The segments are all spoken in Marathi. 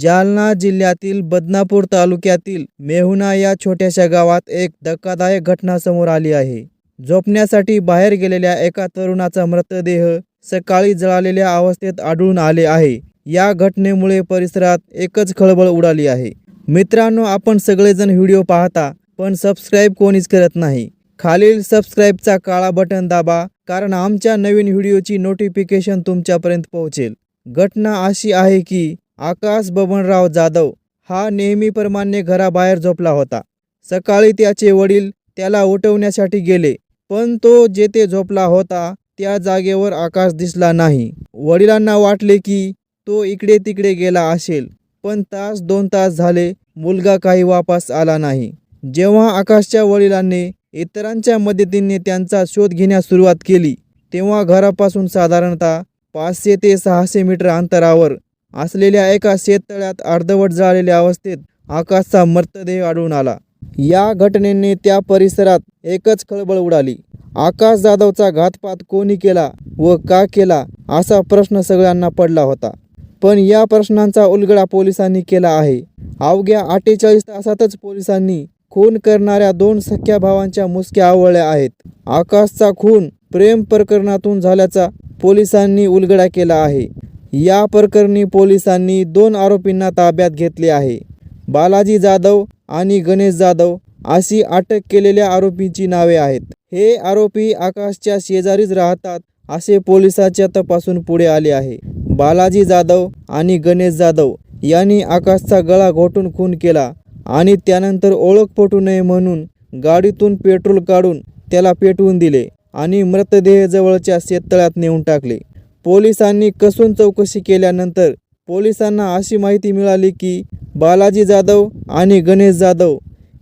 जालना जिल्ह्यातील बदनापूर तालुक्यातील मेहुना या छोट्याशा गावात एक धक्कादायक घटना समोर आली आहे. झोपण्यासाठी बाहेर गेलेल्या एका तरुणाचा मृतदेह सकाळी जळालेल्या अवस्थेत आढळून आले आहे. या घटनेमुळे परिसरात एकच खळबळ उडाली आहे. मित्रांनो आपण सगळेजण व्हिडिओ पाहता पण सबस्क्राईब कोणीच करत नाही. खालील सबस्क्राईबचा काळा बटन दाबा कारण आमच्या नवीन व्हिडिओची नोटिफिकेशन तुमच्यापर्यंत पोहोचेल. घटना अशी आहे की आकाश बबनराव जाधव हा नेहमीप्रमाणे घराबाहेर झोपला होता. सकाळी त्याचे वडील त्याला उठवण्यासाठी गेले पण तो जेथे झोपला होता त्या जागेवर आकाश दिसला नाही. वडिलांना वाटले की तो इकडे तिकडे गेला असेल पण तास दोन तास झाले मुलगा काही वापस आला नाही. जेव्हा आकाशच्या वडिलांनी इतरांच्या मदतीने त्यांचा शोध घेण्यास सुरुवात केली तेव्हा घरापासून साधारणतः पाचशे ते सहाशे मीटर अंतरावर असलेल्या एका शेततळ्यात अर्धवट जाळलेल्या अवस्थेत आकाशचा मृतदेह आढळून आला. या घटनेने त्या परिसरात एकच खळबळ उडाली. आकाश जाधवचा घातपात कोणी केला व का केला असा प्रश्न सगळ्यांना पडला होता. पण या प्रश्नांचा उलगडा पोलिसांनी केला आहे. अवघ्या अठ्ठेचाळीस तासातच पोलिसांनी खून करणाऱ्या दोन सख्या भावांच्या मुसक्या आवळल्या आहेत. आकाशचा खून प्रेम प्रकरणातून झाल्याचा पोलिसांनी उलगडा केला आहे. या प्रकरणी पोलिसांनी दोन आरोपींना ताब्यात घेतले आहे. बालाजी जाधव आणि गणेश जाधव अशी अटक केलेल्या आरोपींची नावे आहेत. हे आरोपी आकाशच्या शेजारीच राहतात असे पोलिसाच्या तपासून पुढे आले आहे. बालाजी जाधव आणि गणेश जाधव यांनी आकाशचा गळा घोटून खून केला आणि त्यानंतर ओळख पटू नये म्हणून गाडीतून पेट्रोल काढून त्याला पेटवून दिले आणि मृतदेह जवळच्या शेततळ्यात नेऊन टाकले. पोलिसांनी कसून चौकशी केल्यानंतर पोलिसांना अशी माहिती मिळाली की बालाजी जाधव आणि गणेश जाधव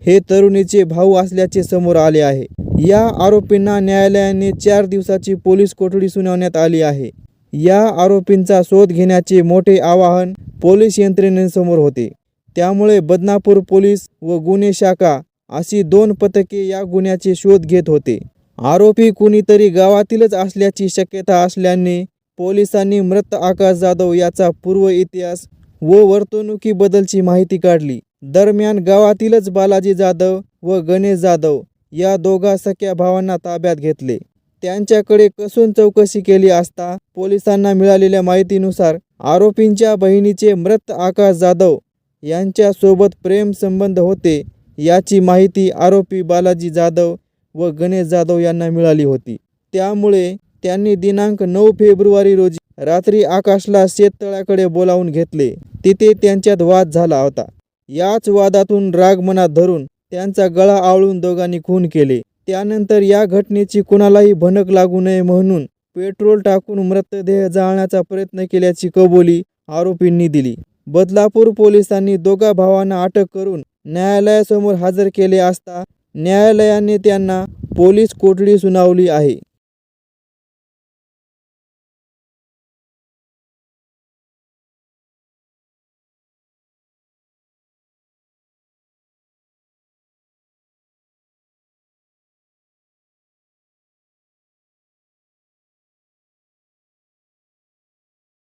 हे तरुणीचे भाऊ असल्याचे समोर आले आहे. या आरोपींना न्यायालयाने चार दिवसाची पोलीस कोठडी सुनावण्यात आली आहे. या आरोपींचा शोध घेण्याचे मोठे आवाहन पोलीस यंत्रणेसमोर होते. त्यामुळे बदनापूर पोलीस व गुन्हे शाखा अशी दोन पथके या गुन्ह्याचे शोध घेत होते. आरोपी कुणीतरी गावातीलच असल्याची शक्यता असल्याने पोलिसांनी मृत आकाश जाधव याचा पूर्व इतिहास व वर्तणुकीबद्दलची माहिती काढली. दरम्यान गावातीलच बालाजी जाधव व गणेश जाधव या दोघा सख्या भावांना ताब्यात घेतले. त्यांच्याकडे कसून चौकशी केली असता पोलिसांना मिळालेल्या माहितीनुसार आरोपींच्या बहिणीचे मृत आकाश जाधव यांच्यासोबत प्रेम संबंध होते याची माहिती आरोपी बालाजी जाधव व गणेश जाधव यांना मिळाली होती. त्यामुळे त्यांनी दिनांक नऊ फेब्रुवारी रोजी रात्री आकाशला शेततळ्याकडे बोलावून घेतले. तिथे त्यांच्यात वाद झाला होता. याच वादातून राग मनात धरून त्यांचा गळा आवळून दोघांनी खून केले. त्यानंतर या घटनेची कुणालाही भनक लागू नये म्हणून पेट्रोल टाकून मृतदेह जाळण्याचा प्रयत्न केल्याची कबुली आरोपींनी दिली. बदलापूर पोलिसांनी दोघा भावांना अटक करून न्यायालयासमोर हजर केले असता न्यायालयाने त्यांना पोलीस कोठडी सुनावली आहे.